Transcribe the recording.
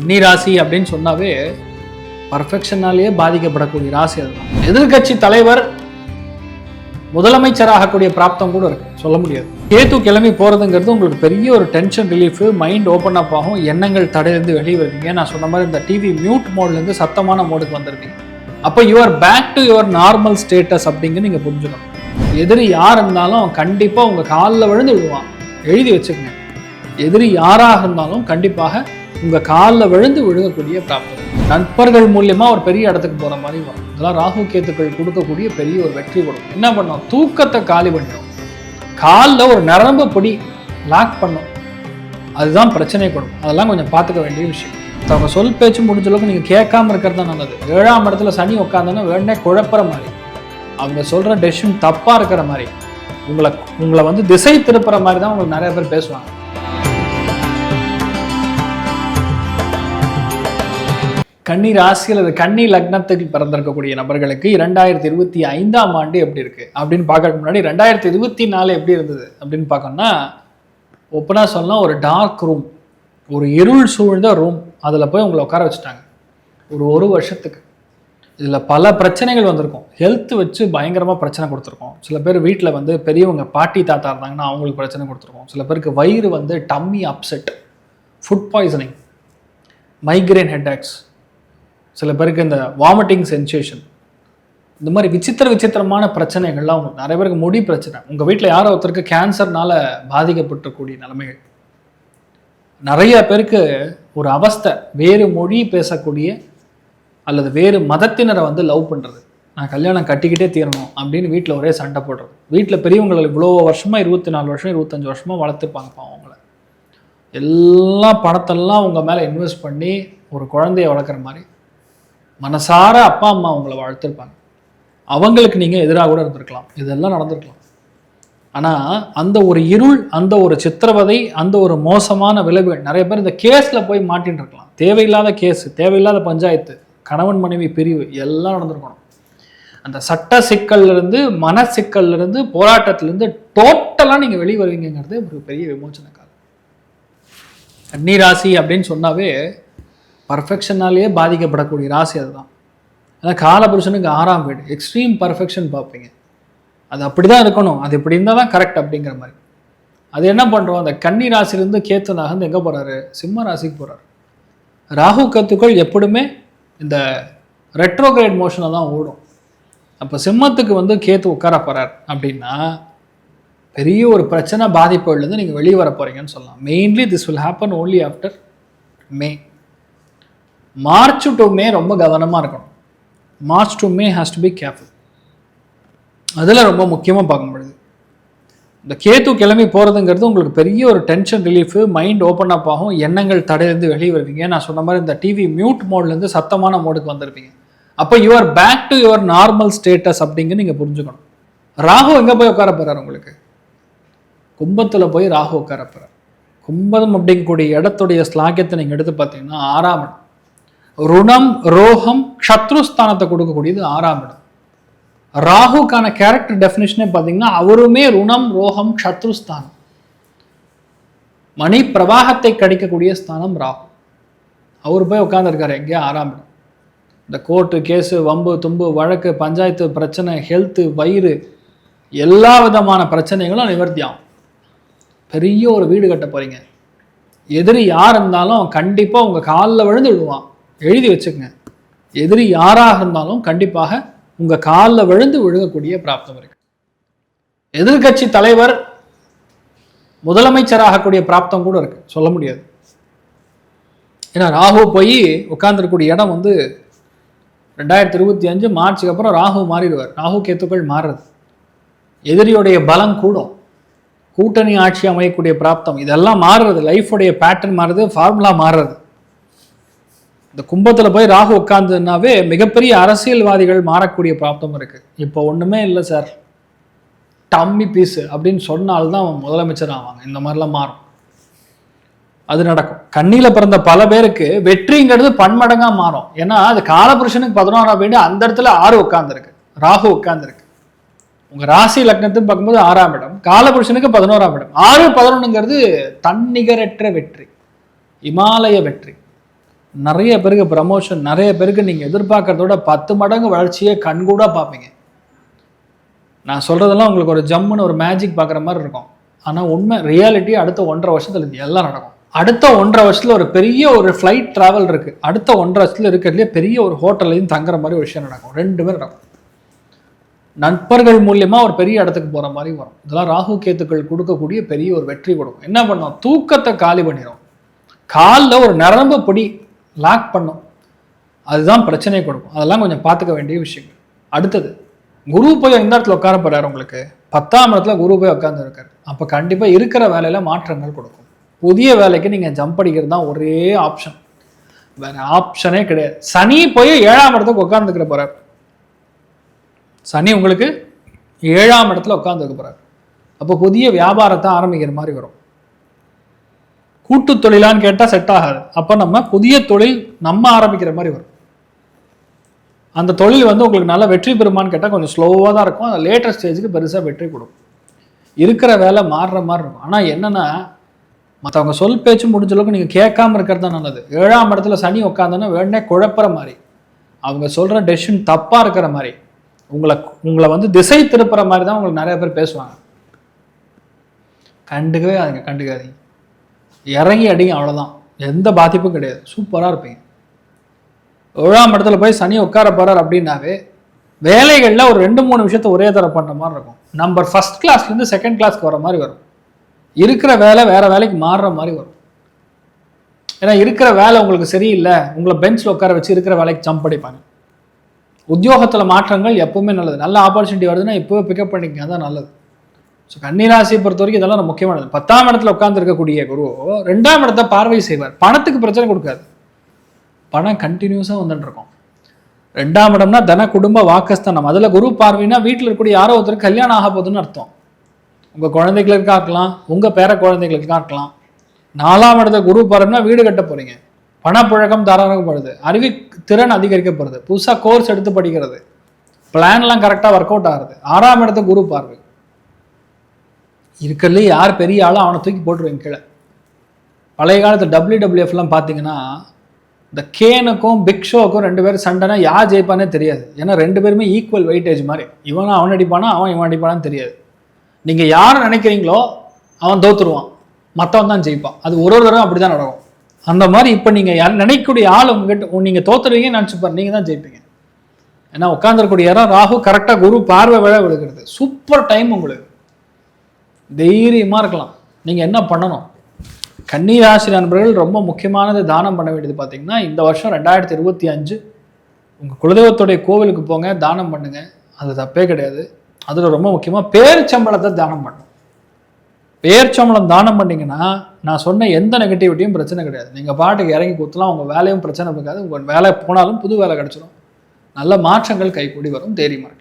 கன்னிராசி அப்படின்னு சொன்னாவே பர்ஃபெக்ஷனாலேயே பாதிக்கப்படக்கூடிய ராசி அதுதான். எதிர்க்கட்சி தலைவர் முதலமைச்சராகக்கூடிய பிராப்தம் கூட இருக்கு. சொல்ல முடியாது. கேத்து கிளம்பி போறதுங்கிறது உங்களுக்கு பெரிய ஒரு tension relief mind open up ஆகும். எண்ணங்கள் தடையிலிருந்து வெளியே வருவீங்க நான் சொன்ன மாதிரி இந்த டிவி மியூட் மோட்லேருந்து சத்தமான மோடுக்கு வந்துருவீங்க அப்போ your back to your normal status அப்படிங்க நீங்கள் புரிஞ்சுக்கணும். எதிரி யார் இருந்தாலும் கண்டிப்பாக உங்கள் காலில் விழுந்து விடுவான் எழுதி வச்சுக்கங்க. எதிரி யாராக இருந்தாலும் கண்டிப்பாக உங்கள் காலில் விழுந்து விழுகக்கூடிய பிராப்தம். நண்பர்கள் மூலியமா ஒரு பெரிய இடத்துக்கு போகிற மாதிரி வரும். இதெல்லாம் ராகு கேத்துக்கள் கொடுக்கக்கூடிய பெரிய ஒரு வெற்றி கொடுக்கும். என்ன பண்ணும்? தூக்கத்தை காலி பண்ணிடும் காலில் ஒரு நரம்பு பொடி லாக் பண்ணும். அதுதான் பிரச்சனை கொடுக்கும். அதெல்லாம் கொஞ்சம் பார்த்துக்க வேண்டிய விஷயம். அவங்க சொல் பேச்சு முடிஞ்ச அளவுக்கு நீங்கள் கேட்காம இருக்கிறது தான் நல்லது. ஏழாம் இடத்துல சனி உட்காந்தோன்னா வேணே குழப்புற மாதிரி. அவங்க சொல்கிற டெசிஷன் தப்பாக இருக்கிற மாதிரி. உங்களை உங்களை வந்து திசை திருப்புற மாதிரி தான் உங்களுக்கு நிறைய பேர் பேசுவாங்க. கன்னி ராசி அல்லது கன்னி லக்னத்துக்கு பிறந்திருக்கக்கூடிய நபர்களுக்கு இரண்டாயிரத்தி இருபத்தி ஐந்தாம் ஆண்டு எப்படி இருக்கு? அப்படின்னு பார்க்கறதுக்கு முன்னாடி ரெண்டாயிரத்தி இருபத்தி நாலு எப்படி இருந்தது அப்படின்னு பார்க்கணும்னா ஒப்பனா சொல்லலாம் ஒரு டார்க் ரூம் ஒரு இருள் சூழ்ந்த ரூம் அதில் போய் உங்களை உட்கார வச்சுட்டாங்க. ஒரு ஒரு வருஷத்துக்கு. இதில் பல பிரச்சனைகள் வந்திருக்கும். ஹெல்த் வச்சு பயங்கரமாக பிரச்சனை கொடுத்துருக்கோம். சில பேர் வீட்டில் வந்து பெரியவங்க பாட்டி தாத்தா இருந்தாங்கன்னா அவங்களுக்கு பிரச்சனை கொடுத்துருக்கோம். சில பேருக்கு வயிறு வந்து tummy upset food poisoning migraine headaches சில பேருக்கு இந்த வாமிட்டிங் சென்சேஷன் இந்த மாதிரி விசித்திர விசித்திரமான பிரச்சனைகள்லாம் உங்களுக்கு நிறைய பேருக்கு முடி பிரச்சனை. உங்கள் வீட்டில் யாரோ ஒருத்தருக்கு கேன்சர்னால பாதிக்கப்பட்டக்கூடிய நிலைமைகள். நிறைய பேருக்கு ஒரு அவஸ்தை வேறு மொழி பேசக்கூடிய அல்லது வேறு மதத்தினரை வந்து லவ் பண்ணுறது நான் கல்யாணம் கட்டிக்கிட்டே தீரணும் அப்படின்னு வீட்டில் ஒரே சண்டை போடுறது. வீட்டில் பெரியவங்களை இவ்வளோ வருஷமாக இருபத்தி நாலு வருஷம் இருபத்தஞ்சி வருஷமாக வளர்த்துருப்பாங்கப்பா அவங்கள. எல்லா பணத்தெல்லாம் உங்கள் மேலே இன்வெஸ்ட் பண்ணி ஒரு குழந்தைய வளர்க்குற மாதிரி மனசார அப்பா அம்மா உங்களை வாழ்த்திருப்பாங்க. அவங்களுக்கு நீங்கள் எதிராக கூட இருந்திருக்கலாம். இதெல்லாம் நடந்திருக்கலாம். ஆனால் அந்த ஒரு இருள் அந்த ஒரு சித்திரவதை அந்த ஒரு மோசமான விளைவுகள் நிறைய பேர் இந்த கேஸில் போய் மாட்டின்னு இருக்கலாம். தேவையில்லாத கேஸு தேவையில்லாத பஞ்சாயத்து கணவன் மனைவி பிரிவு எல்லாம் நடந்திருக்கணும். அந்த சட்ட சிக்கல்லேருந்து மன சிக்கல்லேருந்து போராட்டத்திலேருந்து டோட்டலாக நீங்கள் வெளியே வருவீங்கிறது ஒரு பெரிய விமோச்சன காலம். கன்னி ராசி அப்படின்னு சொன்னாவே பர்ஃபெக்ஷனாலேயே பாதிக்கப்படக்கூடிய ராசி அதுதான். ஏன்னா காலபுருஷனுக்கு ஆறாம் வீடு. எக்ஸ்ட்ரீம் பர்ஃபெக்ஷன் பார்ப்பீங்க. அது அப்படி தான் இருக்கணும். அது இப்படி இருந்தால் தான் கரெக்ட் அப்படிங்கிற மாதிரி. அது என்ன பண்ணுறோம் அந்த கன்னி ராசிலேருந்து கேத்து நகர்ந்து எங்கே போகிறாரு சிம்ம ராசிக்கு போகிறாரு ராகு கத்துக்கள் எப்பொழுதுமே இந்த ரெட்ரோகிரேட் மோஷனில் தான் ஓடும். அப்போ சிம்மத்துக்கு வந்து கேத்து உட்கார போகிறார் அப்படின்னா பெரிய ஒரு பிரச்சனை பாதிப்புகள்லேருந்து நீங்கள் வெளியே வர போகிறீங்கன்னு சொல்லலாம். Mainly this will happen only after May March to May ரொம்ப கவனமாக இருக்கணும். March to May has to be careful அதில் ரொம்ப முக்கியமாக பார்க்க முடியுது. இந்த கேத்து கிளம்பி போகிறதுங்கிறது உங்களுக்கு பெரிய ஒரு tension relief mind open up ஆகும் எண்ணங்கள் தடையிலேருந்து வெளியே வருவீங்க. நான் சொன்ன மாதிரி இந்த டிவி மியூட் மோட்லேருந்து சத்தமான மோடுக்கு வந்திருப்பீங்க. அப்போ your back to your normal status அப்படிங்க நீங்கள் புரிஞ்சுக்கணும். ராகு எங்கே போய் உட்கார போகிறார் உங்களுக்கு? கும்பத்தில் போய் ராகு உட்கார போகிறார் கும்பம் அப்படிங்கக்கூடிய இடத்துடைய ஸ்லாக்கியத்தை நீங்கள் எடுத்து பார்த்தீங்கன்னா ஆறாம் இடம். ருணம் ரோகம் சத்ருஸ்தானத்தை கொடுக்கக்கூடியது ஆறாம் இடம். ராகுக்கான கேரக்டர் டெஃபினேஷனே பார்த்தீங்கன்னா அவருமே ருணம் ரோகம் சத்ருஸ்தானம். மணி பிரவாகத்தை கடிக்கக்கூடிய ஸ்தானம் ராகு. அவர் போய் உட்காந்துருக்காரு எங்கேயோ ஆறாம் இடம். இந்த கோர்ட்டு கேஸு வம்பு தும்பு வழக்கு பஞ்சாயத்து பிரச்சனை ஹெல்த்து வயிறு எல்லா விதமான பிரச்சனைகளும் நிவர்த்தி ஆகும். பெரிய ஒரு வீடு கட்ட போகிறீங்க எதிரி யார் இருந்தாலும் கண்டிப்பாக உங்கள் காலில் விழுந்து விடுவான் எழுதி வச்சுக்கங்க. எதிரி யாராக இருந்தாலும் கண்டிப்பாக உங்கள் காலில் விழுந்து விழுகக்கூடிய பிராப்தம் இருக்கு. எதிர்க்கட்சி தலைவர் முதலமைச்சராகக்கூடிய பிராப்தம் கூட இருக்கு. சொல்ல முடியாது. ஏன்னா ராகு போய் உட்காந்துருக்கூடிய இடம் வந்து ரெண்டாயிரத்தி இருபத்தி அஞ்சு மார்ச்சுக்கு அப்புறம் ராகு மாறிடுவார். ராகு கேத்துக்கள் மாறுறது. எதிரியுடைய பலம் கூடும். கூட்டணி ஆட்சி அமையக்கூடிய பிராப்தம். இதெல்லாம் மாறுறது. லைஃபுடைய பேட்டர்ன் மாறுறது ஃபார்முலா மாறுறது. இந்த கும்பத்தில் போய் ராகு உட்கார்ந்ததுனாவே மிகப்பெரிய அரசியல்வாதிகள் மாறக்கூடிய பிராப்தம் இருக்குது இப்போ ஒன்றுமே இல்லை சார் டம்மி பீஸு அப்படின்னு சொன்னால்தான் அவன் முதலமைச்சர் ஆவாங்க. இந்த மாதிரிலாம் மாறும். அது நடக்கும். கண்ணியில் பிறந்த பல பேருக்கு வெற்றிங்கிறது பன்மடங்காக மாறும். ஏன்னா அது காலபுருஷனுக்கு பதினோராம் வீடு அந்த இடத்துல ஆறு உட்காந்துருக்கு ராகு உட்காந்துருக்கு உங்கள் ராசி லக்னத்துன்னு பார்க்கும்போது ஆறாம் இடம். காலபுருஷனுக்கு பதினோராம் இடம். ஆறு பதினொன்றுங்கிறது தன்னிகரற்ற வெற்றி. இமாலய வெற்றி. நிறைய பேருக்கு ப்ரமோஷன் நிறைய பேருக்கு நீங்கள் எதிர்பார்க்கறதோட பத்து மடங்கு வளர்ச்சியை கண்கூடாக பார்ப்பீங்க. நான் சொல்கிறதெல்லாம் உங்களுக்கு ஒரு ஜம்முன்னு ஒரு மேஜிக் பார்க்குற மாதிரி இருக்கும். ஆனால் உண்மை ரியாலிட்டி அடுத்த ஒன்றரை வருஷத்தில் இது எல்லாம் நடக்கும். அடுத்த ஒன்றரை வருஷத்தில் ஒரு பெரிய ஒரு ஃப்ளைட் ட்ராவல் இருக்குது அடுத்த ஒன்றரை வருஷத்தில் இருக்கிறதுலே பெரிய ஒரு ஹோட்டல்லையும் தங்குற மாதிரி ஒரு விஷயம் நடக்கும். ரெண்டு பேரும் நடக்கும். நண்பர்கள் மூலியமாக ஒரு பெரிய இடத்துக்கு போகிற மாதிரி வரும். இதெல்லாம் ராகு கேத்துக்கள் கொடுக்கக்கூடிய பெரிய ஒரு வெற்றி கொடுக்கும். என்ன பண்ணும்? தூக்கத்தை காலி பண்ணிடும் காலில் ஒரு நரம்பு பிடி லாக் பண்ணும். அதுதான் பிரச்சனையை கொடுக்கும். அதெல்லாம் கொஞ்சம் பார்த்துக்க வேண்டிய விஷயங்கள். அடுத்தது குரு போய் எந்த இடத்துல உட்கார போறாரு உங்களுக்கு. பத்தாம் இடத்துல குரு போய் உட்காந்துருக்காரு அப்போ கண்டிப்பாக இருக்கிற வேலையில் மாற்றங்கள் கொடுக்கும். புதிய வேலைக்கு நீங்கள் ஜம்ப் அடிக்கிறது தான் ஒரே ஆப்ஷன் வேற ஆப்ஷனே கிடையாது. சனி போய் ஏழாம் இடத்துக்கு உட்காந்துக்கிற போறார். சனி உங்களுக்கு ஏழாம் இடத்துல உட்காந்துருக்க போறார். அப்போ புதிய வியாபாரத்தை ஆரம்பிக்கிற மாதிரி வரும். கூட்டு தொழிலான்னு கேட்டால் செட் ஆகாது. அப்போ நம்ம புதிய தொழில் நம்ம ஆரம்பிக்கிற மாதிரி வரும். அந்த தொழில் வந்து உங்களுக்கு நல்ல வெற்றி பெறுமான்னு கேட்டால் கொஞ்சம் ஸ்லோவாக தான் இருக்கும். அந்த லேட்டர் ஸ்டேஜுக்கு பெருசாக வெற்றி கொடுக்கும். இருக்கிற வேலை மாறுற மாதிரி இருக்கும். ஆனால் என்னென்னா மற்றவங்க சொல் பேச்சு முடிஞ்ச அளவுக்கு நீங்கள் கேட்காம இருக்கிறது தான் நல்லது. ஏழாம் இடத்துல சனி உட்காந்தோன்னா வேணே குழப்புற மாதிரி. அவங்க சொல்கிற டெசிஷன் தப்பாக இருக்கிற மாதிரி. உங்களை உங்களை வந்து திசை திருப்புற மாதிரி தான் உங்களுக்கு நிறைய பேர் பேசுவாங்க. கண்டுக்கவே அதுங்க கண்டுக்காதீங்க. இறங்கி அடிங்க அவ்வளோதான் எந்த பாதிப்பும் கிடையாது. சூப்பராக இருப்பீங்க. ஏழாம் இடத்துல போய் சனி உட்கார போகிறார் அப்படின்னாவே வேலைகளில் ஒரு ரெண்டு மூணு விஷயத்த ஒரே தர பண்ணுற மாதிரி இருக்கும். நம்பர் ஃபர்ஸ்ட் கிளாஸ்லேருந்து செகண்ட் கிளாஸ்க்கு வர மாதிரி வரும். இருக்கிற வேலை வேற வேலைக்கு மாறுற மாதிரி வரும். ஏன்னா இருக்கிற வேலை உங்களுக்கு சரியில்லை உங்களை பெஞ்சில் உட்கார வச்சு இருக்கிற வேலைக்கு ஜம்ப் அடிப்பாங்க. உத்தியோகத்தில் மாற்றங்கள் எப்பவுமே நல்லது. நல்ல ஆப்பர்ச்சுனிட்டி வருதுன்னா இப்போவே பிக்கப் பண்ணிக்கங்க தான் நல்லது. ஸோ கன்னிராசியை பொறுத்த வரைக்கும் இதெல்லாம் ரொம்ப முக்கியமானது. பத்தாம் இடத்துல உட்காந்துருக்கக்கூடிய குரு ரெண்டாம் இடத்த பார்வை செய்வார். பணத்துக்கு பிரச்சனை கொடுக்காது. பணம் கண்டினியூஸாக வந்துட்டுருக்கோம் ரெண்டாம் இடம்னா தன குடும்ப வாக்கஸ்தானம். அதில் குரு பார்வைனா வீட்டில் இருக்கக்கூடிய யாரோ ஒருத்தருக்கு கல்யாணம் ஆக போகுதுன்னு அர்த்தம். உங்கள் குழந்தைகளுக்காக இருக்கலாம். உங்கள் பேர குழந்தைகளுக்காக இருக்கலாம். நாலாம் இடத்த குரு பார்வைனா வீடு கட்ட போறீங்க. பணப்புழக்கம் தாராளப்படுது அறிவு திறன் அதிகரிக்கப்படுது புதுசாக கோர்ஸ் எடுத்து படிக்கிறது. பிளான்லாம் கரெக்டாக ஒர்க் அவுட் ஆகுது ஆறாம் இடத்த குரு பார்வை. இருக்கிறதுலே யார் பெரிய ஆளோ அவனை தூக்கி போட்டுருவேன் கீழே. பழைய காலத்து டபிள்யூடபிள்யூஎஃப்லாம் பார்த்தீங்கன்னா இந்த கேனுக்கும் பிக் ஷோக்கும் ரெண்டு பேரும் சண்டைனா யார் ஜெயிப்பானே தெரியாது. ஏன்னா ரெண்டு பேருமே ஈக்குவல் வெயிட்டேஜ் மாதிரி. இவனும் அவன் அடிப்பானா அவன் இவன் அடிப்பானான்னு தெரியாது. நீங்கள் யார் நினைக்கிறீங்களோ அவன் தோத்துருவான். மற்றவன் தான் ஜெயிப்பான். அது ஒரு ஒரு தடவை அப்படி தான் நடக்கும். அந்த மாதிரி இப்போ நீங்கள் யார் நினைக்கக்கூடிய ஆள் உங்ககிட்ட நீங்கள் தோத்துருவீங்கன்னு நினச்சிப்பார் நீங்கள் தான் ஜெயிப்பீங்க. ஏன்னா உட்காந்துருக்கூடிய இடம் ராகு கரெக்டாக குரு பார்வை விழ விழுகிறது. சூப்பர் டைம் உங்களுக்கு. தைரியமாக இருக்கலாம். நீங்கள் என்ன பண்ணணும்? கன்னிராசி நண்பர்கள் ரொம்ப முக்கியமானது தானம் பண்ண வேண்டியது பார்த்தீங்கன்னா இந்த வருஷம் ரெண்டாயிரத்தி இருபத்தி அஞ்சு உங்கள் குலதெய்வத்துடைய கோவிலுக்கு போங்க தானம் பண்ணுங்க. அது தப்பே கிடையாது. அதில் ரொம்ப முக்கியமாக பேர்ச்சம்பளத்தை தானம் பண்ணும் பேர்ச்சம்பளம் தானம் பண்ணிங்கன்னா நான் சொன்ன எந்த நெகட்டிவிட்டியும் பிரச்சனை கிடையாது. நீங்கள் பாட்டுக்கு இறங்கி கொடுத்தலாம் உங்கள் வேலையும் பிரச்சனை இருக்காது. உங்கள் வேலை போனாலும் புது வேலை கிடச்சிடும் நல்ல மாற்றங்கள் கைகூடி வரும் தைரியமாக இருக்கலாம்.